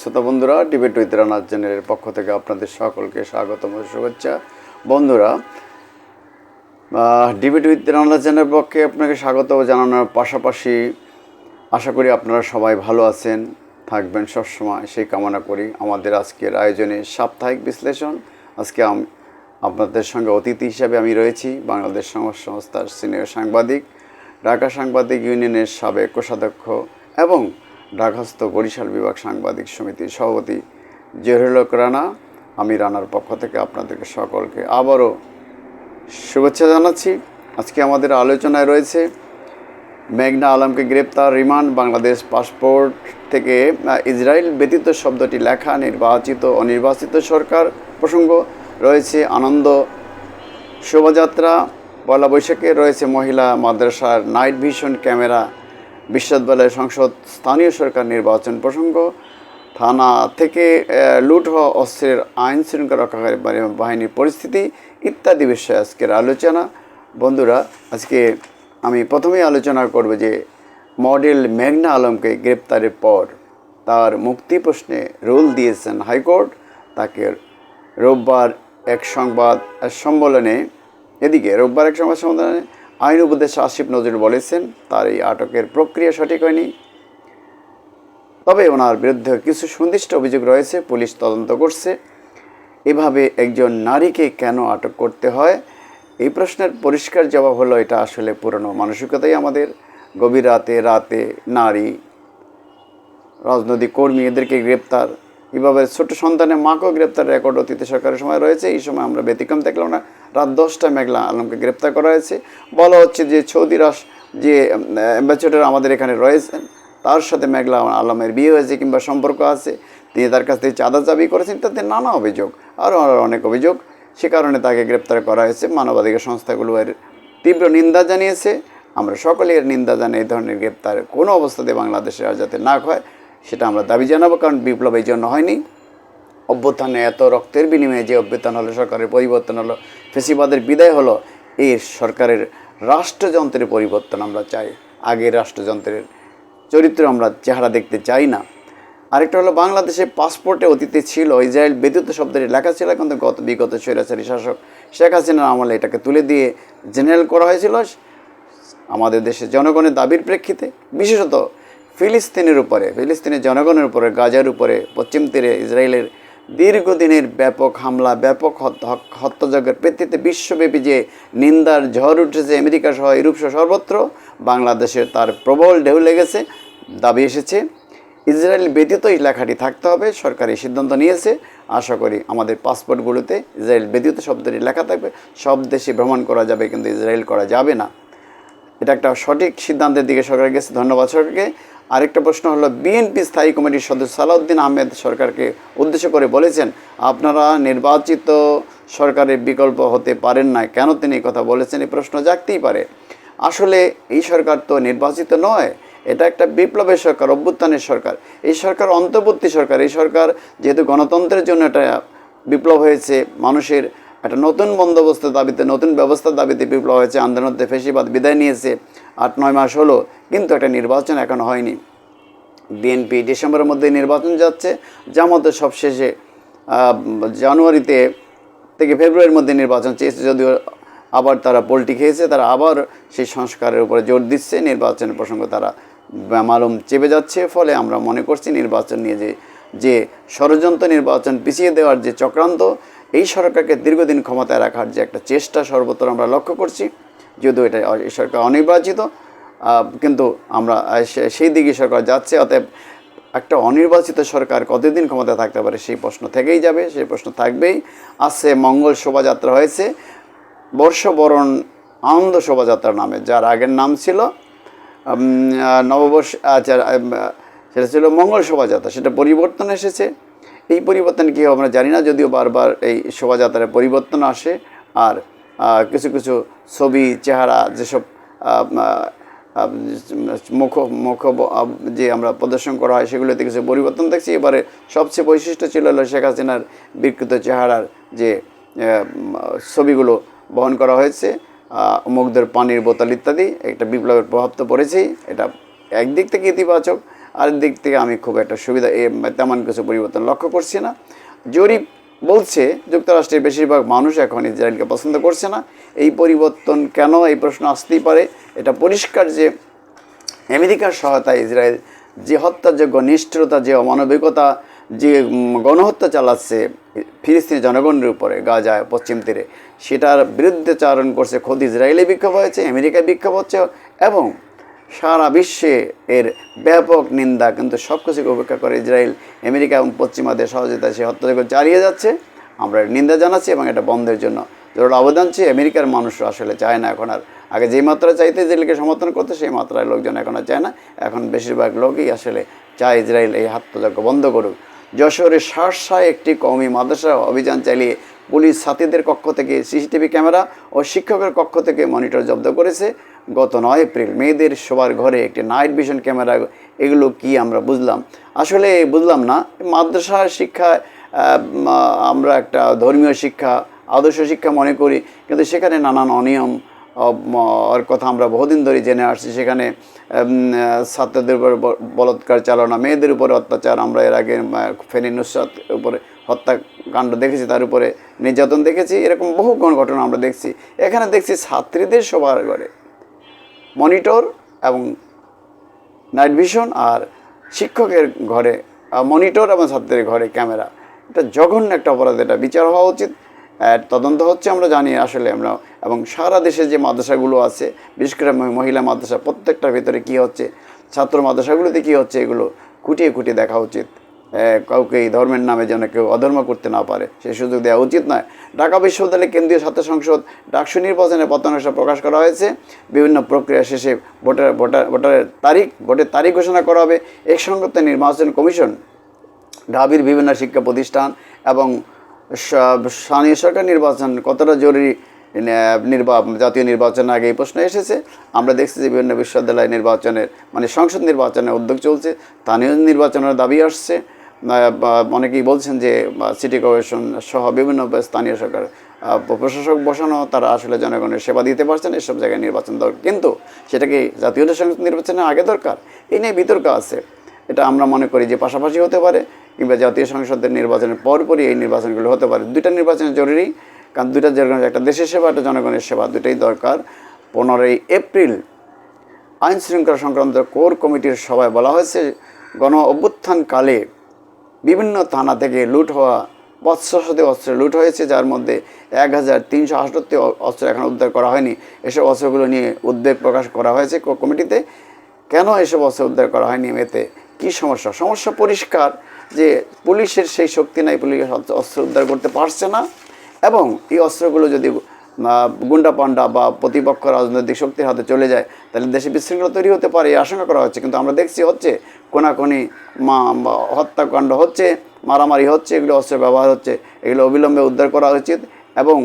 শ্রোতা বন্ধুরা debate with রানার চ্যানেলের পক্ষ থেকে আপনাদের সকলকে স্বাগতম শুভেচ্ছা। বন্ধুরা ডিবেট উইথ রানার চ্যানেলের পক্ষে আপনাকে স্বাগত জানানোর পাশাপাশি আশা করি আপনারা সবাই ভালো আছেন, থাকবেন সবসময়। সেই কামনা করি আমাদের আজকের আয়োজনে সাপ্তাহিক বিশ্লেষণ। আজকে আপনাদের সঙ্গে অতিথি হিসাবে আমি রয়েছি, বাংলাদেশ সমাজ সংস্থার সিনিয়র সাংবাদিক, ঢাকা সাংবাদিক ইউনিয়নের সাবেক কোষাধ্যক্ষ এবং ঢাকাস্থ বরিশাল বিভাগ সাংবাদিক সমিতির সভাপতি জহিরুলক রানা, আমি রানার পক্ষ থেকে আপনাদেরকে সকলকে আবারও শুভেচ্ছা জানাচ্ছি। আজকে আমাদের আলোচনায় রয়েছে মেঘনা আলমকে গ্রেপ্তার, রিমান্ড, বাংলাদেশ পাসপোর্ট থেকে ইসরায়েল ব্যতীত শব্দটি লেখা, নির্বাচিত, অনির্বাচিত সরকার প্রসঙ্গ রয়েছে, আনন্দ শোভাযাত্রা, পয়লা বৈশাখে রয়েছে মহিলা মাদ্রাসার নাইট ভিশন ক্যামেরা বিশ্ববিদ্যালয় সংসদ স্থানীয় সরকার নির্বাচন প্রসঙ্গ, থানা থেকে লুট হওয়া অস্ত্রের আইন শৃঙ্খলা রক্ষাকারী বাহিনীর পরিস্থিতি ইত্যাদি বিষয়ে আজকের আলোচনা। বন্ধুরা, আজকে আমি প্রথমেই আলোচনা করব যে মডেল মেঘনা আলমকে গ্রেপ্তারের পর তার মুক্তি প্রশ্নে রুল দিয়েছেন হাইকোর্ট। তাকে রোববার এক সংবাদ সম্মেলনে, এদিকে রোববার এক সংবাদ সম্মেলনে আইন উপদেষ্টা আসিফ নজরুল বলেছেন, তার এই আটকের প্রক্রিয়া সঠিক হয়নি। তবে ওনার বিরুদ্ধে কিছু সুনির্দিষ্ট অভিযোগ রয়েছে, পুলিশ তদন্ত করছে। এভাবে একজন নারীকে কেন আটক করতে হয়? এই প্রশ্নের পরিষ্কার জবাব হলো, এটা আসলে পুরনো মানসিকতাই আমাদের। গভীর রাতে রাতে নারী, রাজনৈতিক কর্মী এদেরকে গ্রেপ্তার। এভাবে ছোট সন্তানের মাকেও গ্রেপ্তার রেকর্ড অতীতে সরকারের সময় রয়েছে, এই সময় আমরা ব্যতিক্রম দেখলাম না। রাত দশটা মেঘলা আলমকে গ্রেপ্তার করা হয়েছে। বলা হচ্ছে যে সৌদি রাষ্ট্র যে অ্যাম্বাসেডর আমাদের এখানে রয়েছেন, তার সাথে মেঘলা আলমের বিয়ে হয়েছে কিংবা সম্পর্ক আছে। তিনি তার কাছ থেকে চাঁদা চাবি করেছেন, তাতে নানা অভিযোগ, আরও আরও অনেক অভিযোগ। সে কারণে তাকে গ্রেপ্তার করা হয়েছে। মানবাধিকার সংস্থাগুলো এর তীব্র নিন্দা জানিয়েছে। আমরা সকলে এর নিন্দা জানাই এই ধরনের গ্রেপ্তার কোনো অবস্থাতে বাংলাদেশে আর যাতে না হয়, সেটা আমরা দাবি জানাব, কারণ বিপ্লব এই জন্য হয়নি। অভ্যুত্থানে এত রক্তের বিনিময়ে যে অভ্যুত্থান হলো, সরকারের পরিবর্তন হলো ফেসিবাদের বিদায় হলো এই সরকারের রাষ্ট্রযন্ত্রের পরিবর্তন। আমরা চাই আগের রাষ্ট্রযন্ত্রের চরিত্র আমরা চেহারা দেখতে চাই না। আরেকটা হলো বাংলাদেশে পাসপোর্টে অতীতে ছিল ইসরায়েল ব্যতীত শব্দটি লেখা ছিল, কিন্তু গত বিগত স্বৈরাচারী শাসক শেখ হাসিনার আমলে এটাকে তুলে দিয়ে জেনারেল করা হয়েছিল। আমাদের দেশের জনগণের দাবির প্রেক্ষিতে, বিশেষত ফিলিস্তিনের উপরে, ফিলিস্তিনের জনগণের উপরে, গাজার উপরে, পশ্চিম তীরে ইসরায়েলের দীর্ঘদিনের ব্যাপক হামলা, ব্যাপক হত্যাযজ্ঞের প্রেক্ষিতে বিশ্বব্যাপী যে নিন্দার ঝড় উঠেছে আমেরিকা সহ ইউরোপ সহ সর্বত্র, বাংলাদেশের তার প্রবল ঢেউ লেগেছে, দাবি এসেছে। ইসরায়েল ব্যতীত লেখাটি থাকতে হবে, সরকার সিদ্ধান্ত নিয়েছে। আশা করি আমাদের পাসপোর্টগুলোতে ইসরায়েল ব্যতীত শব্দটি লেখা থাকবে, সব দেশে ভ্রমণ করা যাবে, কিন্তু ইসরায়েল করা যাবে না। এটা একটা সঠিক সিদ্ধান্তের দিকে সরকার গেছে, ধন্যবাদ সরকারকে। আরেকটা প্রশ্ন হলো বিএনপি স্থায়ী কমিটির সদস্য সালাউদ্দিন আহমেদ সরকারকে উদ্দেশ্য করে বলেছেন, আপনারা নির্বাচিত সরকারের বিকল্প হতে পারেন না। কেন তিনি কথা বলেছেন? এই প্রশ্ন জাগতেই পারে। আসলে এই সরকার তো নির্বাচিত নয়, এটা একটা বিপ্লবের সরকার, অভ্যুত্থানের সরকার। এই সরকার অন্তর্বর্তী সরকার, এই সরকার যেহেতু গণতন্ত্রের জন্য এটা বিপ্লব হয়েছে, মানুষের একটা নতুন বন্দোবস্তের দাবিতে, নতুন ব্যবস্থার দাবিতে বিপ্লব হয়েছে, আন্দোলনতে ফেসিবাদ বিদায় নিয়েছে। আট, নয় মাস হলো, কিন্তু একটা নির্বাচন এখনও হয়নি। বিএনপি ডিসেম্বরের মধ্যে নির্বাচন যাচ্ছে জামাতে সবশেষে জানুয়ারিতে থেকে ফেব্রুয়ারির মধ্যে নির্বাচন চেয়েছে, যদিও আবার তারা পোলটি খেয়েছে, তারা আবার সেই সংস্কারের উপরে জোর দিচ্ছে, নির্বাচনের প্রসঙ্গ তারা মালুম চেপে যাচ্ছে, ফলে আমরা মনে করছি নির্বাচন নিয়ে যে যে ষড়যন্ত্র নির্বাচন পিছিয়ে দেওয়ার যে চক্রান্ত, এই সরকারকে দীর্ঘদিন ক্ষমতায় রাখার যে একটা চেষ্টা সর্বত্র আমরা লক্ষ্য করছি। যদিও এটা সরকার অনির্বাচিত কিন্তু আমরা সেই দিকে সরকার যাচ্ছে, অতএব একটা অনির্বাচিত সরকার কতদিন ক্ষমতায় থাকতে পারে সেই প্রশ্ন থেকেই যাবে, সেই প্রশ্ন থাকবেই। আসছে মঙ্গল শোভাযাত্রা হয়েছে, বর্ষবরণ আনন্দ শোভাযাত্রা নামে, যার আগের নাম ছিল নববর্ষ আচ্ছা সেটা ছিল মঙ্গল শোভাযাত্রা, সেটা পরিবর্তন এসেছে। এই পরিবর্তন কী আমরা জানি না, যদিও বারবার এই শোভাযাত্রার পরিবর্তন আসে, আর কিছু কিছু ছবি, চেহারা যেসব মুখ মুখ যে আমরা প্রদর্শন করা হয় সেগুলোতে কিছু পরিবর্তন দেখছি। এবারে সবচেয়ে বৈশিষ্ট্য ছিল হলো শেখ হাসিনার বিকৃত চেহারার যে ছবিগুলো বহন করা হয়েছে মুগ্ধের পানির বোতল ইত্যাদি, একটা বিপ্লবের প্রভাব তো পড়েছেই, এটা একদিক থেকে ইতিবাচক আরেক দিক থেকে আমি খুব একটা সুবিধা তেমন কিছু পরিবর্তন লক্ষ্য করছি না। জরিপ বলছে, যুক্তরাষ্ট্রের বেশিরভাগ মানুষ এখন ইসরায়েলকে পছন্দ করছে না। এই পরিবর্তন কেন, এই প্রশ্ন আসতেই পারে। এটা পরিষ্কার যে আমেরিকার সহায়তায় ইসরায়েল যে হত্যাযোগ্য নিষ্ঠুরতা, যে অমানবিকতা, যে গণহত্যা চালাচ্ছে ফিলিস্তিনি জনগণের উপরে গাজায় পশ্চিম তীরে, সেটার বিরুদ্ধে চারণ করছে খোদ ইসরায়েলে বিক্ষোভ হয়েছে আমেরিকায় বিক্ষোভ হচ্ছে এবং সারা বিশ্বে এর ব্যাপক নিন্দা, কিন্তু সব কিছুকে উপেক্ষা করে ইসরায়েল, আমেরিকা এবং পশ্চিমাদের সহযোগিতায় সে হত্যাযোগ্য চালিয়ে যাচ্ছে। আমরা নিন্দা জানাচ্ছি এবং এটা বন্ধের জন্য জোর অবদান চেয়ে আমেরিকার মানুষরা আসলে চায় না এখন আর। আগে যেই মাত্রা চাইতে ইসরায়েলকে সমর্থন করতে, সেই মাত্রায় লোকজন এখন আর চায় না। এখন বেশিরভাগ লোকই আসলে চায় ইসরায়েল এই হত্যাযজ্ঞ বন্ধ করুক। যশোরের শার্শায় একটি কওমি মাদ্রাসা অভিযান চালিয়ে পুলিশ সাথীদের কক্ষ থেকে সিসিটিভি ক্যামেরা ও শিক্ষকের কক্ষ থেকে মনিটর জব্দ করেছে। গত নয় এপ্রিল মেয়েদের সবার ঘরে একটি নাইট ভিশন ক্যামেরা, এগুলো কি আমরা বুঝলাম? আসলে বুঝলাম না। মাদ্রাসা শিক্ষা আমরা একটা ধর্মীয় শিক্ষা, আদর্শ শিক্ষা মনে করি, কিন্তু সেখানে নানান অনিয়ম ওর কথা আমরা বহুদিন ধরে জেনে আসছি। সেখানে ছাত্রদের উপর বলাৎকার চালানো, মেয়েদের উপরে অত্যাচার, আমরা এর আগে ফেনী নুসরাত উপরে হত্যাকাণ্ড দেখেছি, তার উপরে নির্যাতন দেখেছি। এরকম বহু ঘটনা আমরা দেখছি। এখানে দেখছি ছাত্রীদের সবার ঘরে মনিটর এবং নাইট ভিশন আর শিক্ষকের ঘরে মনিটর এবং ছাত্রের ঘরে ক্যামেরা। এটা জঘন্য একটা অপরাধ, এটা বিচার হওয়া উচিত। তদন্ত হচ্ছে, আমরা জানি আসলে আমরা এবং সারা দেশে যে মাদ্রাসাগুলো আছে, বিশেষ করে মহিলা মাদ্রাসা, প্রত্যেকটার ভিতরে কী হচ্ছে, ছাত্র মাদ্রাসাগুলোতে কী হচ্ছে, এগুলো খুঁটিয়ে খুঁটিয়ে দেখা উচিত। কাউকে এই ধর্মের নামে যেন কেউ অধর্ম করতে না পারে সেই সুযোগ দেওয়া উচিত নয়। ঢাকা বিশ্ববিদ্যালয়ের কেন্দ্রীয় ছাত্র সংসদ ডাকসু নির্বাচনে পত্রাংশ প্রকাশ করা হয়েছে। বিভিন্ন প্রক্রিয়া শেষে ভোটার ভোটার, ভোটারের তারিখ, ভোটের তারিখ ঘোষণা করা হবে। এক সঙ্গতে নির্বাচন কমিশন, ঢাবির বিভিন্ন শিক্ষা প্রতিষ্ঠান এবং স্থানীয় সরকার নির্বাচন কতটা জরুরি নির্বা, জাতীয় নির্বাচনের আগে এই প্রশ্ন এসেছে। আমরা দেখছি যে বিভিন্ন বিশ্ববিদ্যালয় নির্বাচনের মানে সংসদ নির্বাচনের উদ্যোগ চলছে, স্থানীয় নির্বাচনের দাবি আসছে। অনেকেই বলছেন যে সিটি কর্পোরেশন সহ বিভিন্ন স্থানীয় সরকার প্রশাসক বসানো, তারা আসলে জনগণের সেবা দিতে পারছেন এসব জায়গায় নির্বাচন দরকার কিন্তু সেটা কি জাতীয় সংসদ নির্বাচনের আগে দরকার? এই নিয়ে বিতর্ক আছে। এটা আমরা মনে করি যে পাশাপাশি হতে পারে। কিংবা জাতীয় সংসদের নির্বাচনের পরপরই এই নির্বাচনগুলো হতে পারে। দুইটা নির্বাচন জরুরি, কারণ দুইটা জনগণ একটা দেশের সেবা, একটা জনগণের সেবা দুটাই দরকার। পনেরোই এপ্রিল, আইন শৃঙ্খলা সংক্রান্ত কোর কমিটির সভায় বলা হয়েছে, গণ অভ্যুত্থানকালে বিভিন্ন থানা থেকে লুট হওয়া পাঁচশো শত অস্ত্র লুট হয়েছে, যার মধ্যে এক হাজার তিনশো আটষট্টি অস্ত্র এখন উদ্ধার করা হয়নি। এসব অস্ত্রগুলো নিয়ে উদ্বেগ প্রকাশ করা হয়েছে কমিটিতে। কেন এসব অস্ত্র উদ্ধার করা হয়নি এতে কী সমস্যা? সমস্যা পরিষ্কার। যে পুলিশের সেই শক্তি নাই, পুলিশ অস্ত্র উদ্ধার করতে পারছে না। এবং এই অস্ত্রগুলো যদি গুন্ডা পান্ডা বা প্রতিপক্ষ রাজনৈতিক শক্তির হাতে চলে যায়, তাহলে দেশে বিশৃঙ্খলা তৈরি হতে পারে, এই আশঙ্কা করা হচ্ছে। কিন্তু আমরা দেখছি হচ্ছে, কোনাকুনি মা হত্যাকাণ্ড হচ্ছে, মারামারি হচ্ছে, এগুলো অস্ত্র ব্যবহার হচ্ছে, এগুলো অবিলম্বে উদ্ধার করা উচিত। এবং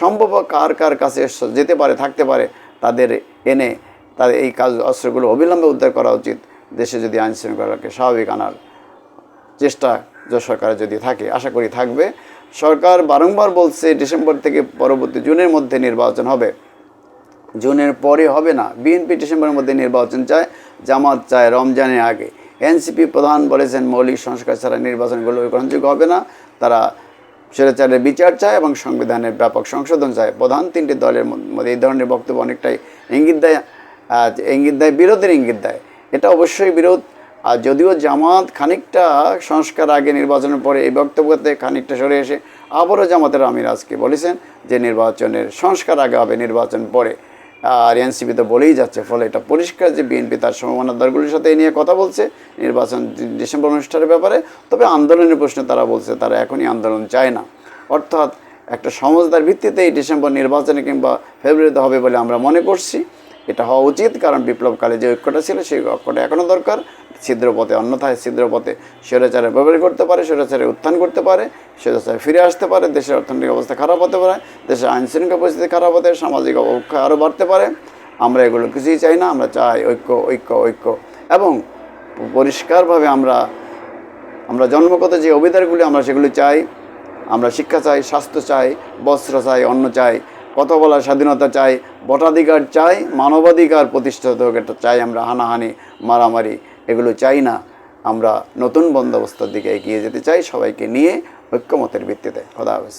সম্ভব কার কার কাছে যেতে পারে, থাকতে পারে, তাদের এনে তাদের এই কাজ, অস্ত্রগুলো অবিলম্বে উদ্ধার করা উচিত। দেশে যদি আইন শৃঙ্খলাকে স্বাভাবিক আনার চেষ্টা যে যদি থাকে, আশা করি থাকবে। সরকার বারংবার বলছে ডিসেম্বর থেকে পরবর্তী জুনের মধ্যে নির্বাচন হবে। জুনের পরে হবে না, বিএনপি ডিসেম্বরের মধ্যে নির্বাচন চায়, জামাত চায় রমজানের আগে। এনসিপি প্রধান বলেছেন, মৌলিক সংস্কার ছাড়া নির্বাচনগুলো গ্রহণযোগ্য হবে না। তারা স্বৈরাচারের বিচার চায় এবং সংবিধানের ব্যাপক সংশোধন চায়। প্রধান তিনটি দলের মধ্যে এই ধরনের বক্তব্য অনেকটাই ইঙ্গিত দেয় ইঙ্গিত দেয়, বিরোধের ইঙ্গিত দেয়। এটা অবশ্যই বিরোধ আর যদিও জামাত খানিকটা সংস্কার আগে নির্বাচনের পরে এই বক্তব্যতে খানিকটা সরে এসে আবারও জামাতের আমির আজকে বলেছেন যে নির্বাচনের সংস্কার আগে হবে নির্বাচন পরে। আর এনসিপি তো বলেই যাচ্ছে, ফলে এটা পরিষ্কার যে বিএনপি তার সমমানের দলগুলির সাথে এই নিয়ে কথা বলছে নির্বাচন ডিসেম্বর অনুষ্ঠানের ব্যাপারে। তবে আন্দোলনের প্রশ্নে তারা বলছে, তারা এখনই আন্দোলন চায় না। অর্থাৎ একটা সমঝদার ভিত্তিতে এই ডিসেম্বর নির্বাচনে কিংবা ফেব্রুয়ারিতে হবে বলে আমরা মনে করছি। এটা হওয়া উচিত, কারণ বিপ্লবকালে যে ঐক্যটা ছিল সেই ঐক্যটা এখনও দরকার। ছিদ্রপথে, অন্যথায় ছিদ্রপথে স্বৈরাচারে ব্যবহার করতে পারে স্বৈরাচারে উত্থান করতে পারে, স্বৈরাচারে ফিরে আসতে পারে, দেশের অর্থনৈতিক অবস্থা খারাপ হতে পারে, দেশের আইন শৃঙ্খলা পরিস্থিতি খারাপ হতে সামাজিক অবক্ষয় আরও বাড়তে পারে। আমরা এগুলো কিছুই চাই না, আমরা চাই ঐক্য ঐক্য ঐক্য। এবং পরিষ্কারভাবে আমরা আমরা জন্মগত যে অভিধারগুলি আমরা সেগুলি চাই, আমরা শিক্ষা চাই, স্বাস্থ্য চাই, বস্ত্র চাই, অন্ন চাই কথা বলার স্বাধীনতা চাই, ভোটাধিকার চাই, মানবাধিকার প্রতিষ্ঠিত চাই আমরা, হানাহানি, মারামারি, এগুলো চাই না। আমরা নতুন বন্দোবস্তর দিকে এগিয়ে যেতে চাই, সবাইকে নিয়ে ঐক্যমতের ভিত্তিতে। খোদা হাফেজ।